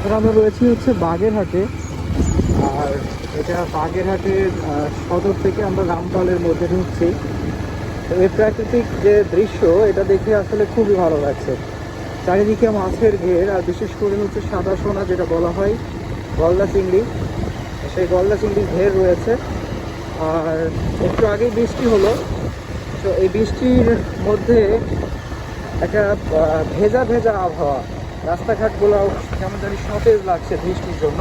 এখন আমরা রয়েছি হচ্ছে বাগেরহাটে। আর এটা বাগেরহাটের আহ, সদর থেকে আমরা রামপালের মধ্যে ঢুকছি। এই প্রাকৃতিক যে দৃশ্য এটা দেখে আসলে খুবই ভালো লাগছে। চারিদিকে মাছের ঘের আর বিশেষ করে হচ্ছে সাদা সোনা যেটা বলা হয় গলদা চিংড়ি। সেই গলদা চিংড়ির ঘের রয়েছে। আর একটু আগেই বৃষ্টি হলো তো এই বৃষ্টির মধ্যে একটা ভেজা ভেজা আবহাওয়া। রাস্তাঘাটগুলো কেমন জানি সতেজ লাগছে বৃষ্টির জন্য।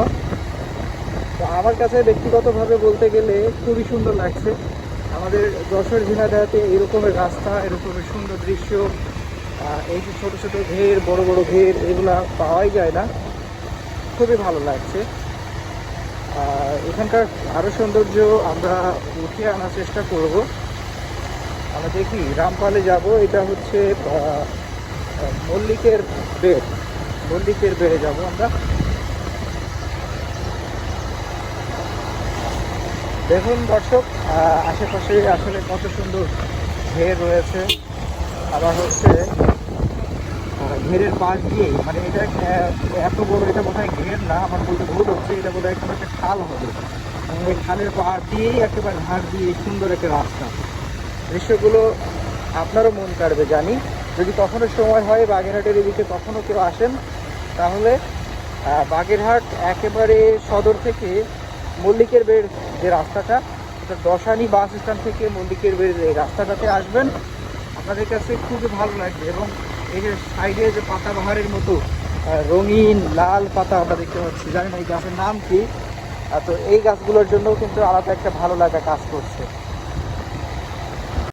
তো আমার কাছে ব্যক্তিগতভাবে বলতে গেলে খুবই সুন্দর লাগছে। আমাদের যশোর ঝিনাইদহাতে এরকমের রাস্তা এরকমের সুন্দর দৃশ্য এই যে ছোটো ছোটো ঘের বড় বড় ঘের এগুলা পাওয়াই যায় না। খুবই ভালো লাগছে। এখানকার আরও সৌন্দর্য আমরা উঠিয়ে আনার চেষ্টা করব। আমরা দেখি রামপালে যাব এটা হচ্ছে মল্লিকের আহ, বেড মল্লিকের বেড়ে যাব আমরা। দেখুন দর্শক আশেপাশে আসলে কত সুন্দর ঘের রয়েছে। আবার হচ্ছে ঘেরের পাশ দিয়েই মানে এটা এত বড় এটা বোধ হয় ঘের না, আমার বলতে ভুল হচ্ছে, এটা বোধ হয় কোনো একটা খাল হবে। এই খালের পাশ দিয়েই একেবারে ঘাট দিয়ে সুন্দর একটা রাস্তা। দৃশ্যগুলো আপনারও মন কাড়বে জানি। যদি কখনো সময় হয় বাগেরহাটের এদিকে কখনো কেউ আসেন তাহলে বাগেরহাট একেবারে সদর থেকে মল্লিকের বের যে রাস্তাটা, এটা দশানি বাস স্ট্যান্ড থেকে মল্লিকের বের এই রাস্তাটাতে আসবেন। আপনাদের কাছে খুবই ভালো লাগবে এবং এই যে সাইডে যে পাতা বাহারের মতো রঙিন লাল পাতা আমরা দেখতে পাচ্ছি। জানি না এই গাছের নাম কি। তো এই গাছগুলোর জন্য কিন্তু আলাদা একটা ভালো লাগা কাজ করছে।